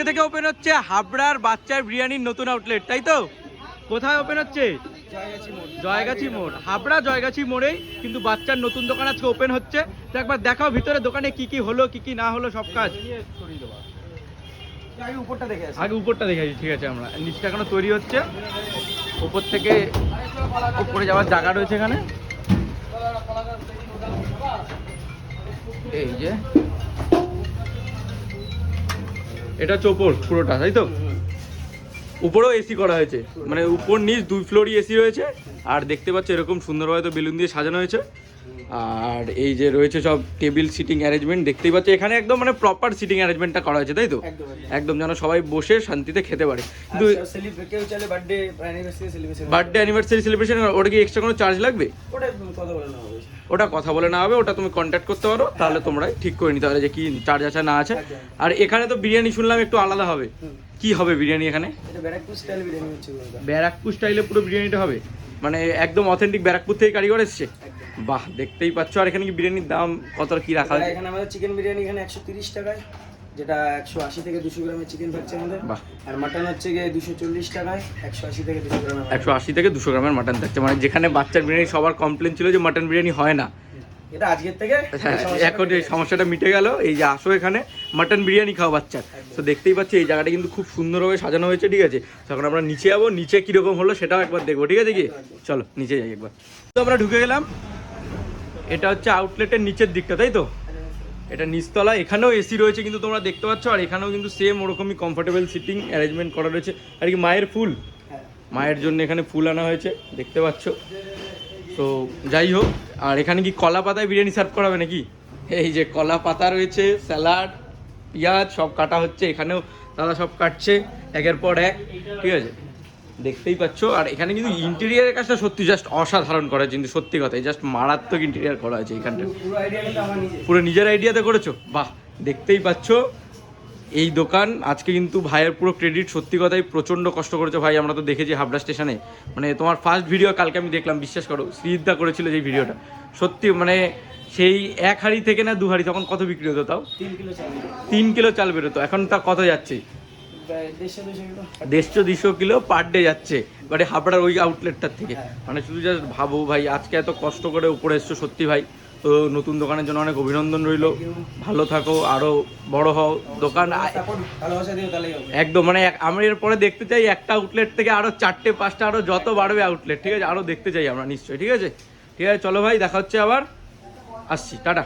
আজকে থেকে ওপেন হচ্ছে হাবড়ার বাচ্চার বিরিয়ানির নতুন আউটলেট তাই তো? কোথায় ওপেন হচ্ছে? জয়গাছি মোড়। হাবড়া জয়গাছি মোড়েই কিন্তু বাচ্চার নতুন দোকান আজকে ওপেন হচ্ছে। তো একবার দেখাও ভিতরে দোকানে কি কি হলো কি কি না হলো সব কাজ। আগে উপরটা দেখে আসি। ঠিক আছে আমরা। নিচটা এখনও তৈরি হচ্ছে। উপর থেকে উপরে যাওয়ার জায়গা রয়েছে এখানে। এই যে এটা চোপর পুরোটা, তাই তো? উপরেও এসি করা হয়েছে। মানে উপর নিচ দুই ফ্লোরই এসি রয়েছে। আর দেখতে পাচ্ছ এরকম সুন্দরভাবে তো বেলুন দিয়ে সাজানো হয়েছে। আর এই যে রয়েছে সব টেবিল সিটিং অ্যারেঞ্জমেন্ট দেখতেই পাচ্ছি এখানে একদম মানে প্রপার সিটিং অ্যারেঞ্জমেন্টটা করা হয়েছে তাই তো? একদম যেন সবাই বসে শান্তিতে খেতে পারে। কিন্তু বার্থডে অ্যানিভার্সারি সেলিব্রেশন ওটা কি এক্সট্রা কোনো চার্জ লাগবে? ওটা কথা বলে না হবে। ওটা তুমি কন্ট্যাক্ট করতে পারো তাহলে তোমরা ঠিক করে নিতে পারো যে কি চার্জ আছে না আছে। আর এখানে তো বিরিয়ানি শুনলাম একটু আলাদা হবে। কি হবে বিরিয়ানি এখানে? ব্যারাকপুর স্টাইল পুরো বিরিয়ানিটা হবে। মানে একদম অথেন্টিক ব্যারাকপুর থেকে কারিগর এসছে। বাহ দেখতেই পাচ্ছ। আর এখানে কি বিরিয়ানির দাম কতটা কি রাখা আছে এখানে আমাদের চিকেন বিরিয়ানি এখানে একশো তিরিশ টাকায় যেটা একশো আশি থেকে দুশো গ্রামের চিকেন থাকছে আমাদের। বাহ। আর মাটন হচ্ছে গিয়ে দুশো চল্লিশ টাকায় একশো আশি থেকে দুশো গ্রামের একশো আশি থেকে দুশো গ্রামের মাটন থাকছে। মানে যেখানে বাচ্চার বিরিয়ানি সবার কমপ্লেন ছিল যে মাটন বিরিয়ানি হয় না। এটা আজকের থেকে হ্যাঁ, এখন এই সমস্যাটা মিটে গেল এই যে আসো এখানে মাটন বিরিয়ানি খাও বাচ্চার। তো দেখতেই পাচ্ছি এই জায়গাটা কিন্তু খুব সুন্দরভাবে সাজানো হয়েছে ঠিক আছে? তখন আমরা নিচে যাব নিচে কীরকম হলো সেটাও একবার দেখব ঠিক আছে কি? চলো নিচে যাই একবার। তো আমরা ঢুকে গেলাম। এটা হচ্ছে আউটলেটের নিচের দিকটা, তাই তো? এটা নিচতলা এখানেও এসি রয়েছে কিন্তু তোমরা দেখতে পাচ্ছ, আর এখানেও কিন্তু সেম ওরকমই কমফোর্টেবল সিটিং অ্যারেঞ্জমেন্ট করা রয়েছে। আর কি মায়ের ফুল। মায়ের জন্য এখানে ফুল আনা হয়েছে, দেখতে পাচ্ছ। তো যাই হোক, আর এখানে কি কলা পাতায় বিরিয়ানি সার্ভ করাবে নাকি? এই যে কলা পাতা রয়েছে স্যালাড পেঁয়াজ, সব কাটা হচ্ছে, এখানেও দাদা সব কাটছে, একের পর এক, ঠিক আছে? দেখতেই পাচ্ছ। আর এখানে কিন্তু ইন্টেরিয়ারের কাজটা সত্যি জাস্ট অসাধারণ করা কিন্তু সত্যি কথা জাস্ট মারাত্মক ইন্টেরিয়ার করা হয়েছে এখানটা। পুরো- নিজের আইডিয়াতে করেছ? বাহ, দেখতেই পাচ্ছ। এই দোকান, আজকে কিন্তু ভাইয়ের পুরো ক্রেডিট সত্যি কথাই প্রচণ্ড কষ্ট করেছে ভাই, আমরা তো দেখেছি হাবড়া স্টেশনে। মানে তোমার ফার্স্ট ভিডিও কালকে আমি দেখলাম, বিশ্বাস করো, শ্রীদা করেছিল যে ভিডিওটা সত্যি মানে সেই এক হাড়ি থেকে না দু হাড়ি, তখন কত বিক্রি হতো তাও? তিন কিলো চাল বেরোতো। এখন তা কত যাচ্ছে? দেড়শো দুশো কিলো পার ডে যাচ্ছে। বাট হাবড়ার ওই আউটলেটটার থেকে। মানে শুধু জাস্ট ভাবো ভাই, আজকে এত কষ্ট করে উপরে এসছো সত্যি ভাই। তো নতুন দোকানের জন্য অনেক অভিনন্দন রইল। ভালো থাকো, আরও বড় হও। দোকান একদম মানে আমরা এরপরে দেখতে চাই একটা আউটলেট থেকে আরও চারটে, পাঁচটা, আরও যত বাড়বে আউটলেট ঠিক আছে? আরও দেখতে চাই আমরা নিশ্চয়ই, ঠিক আছে? ঠিক আছে, চলো ভাই, দেখা হচ্ছে আবার। আসছি, টাটা।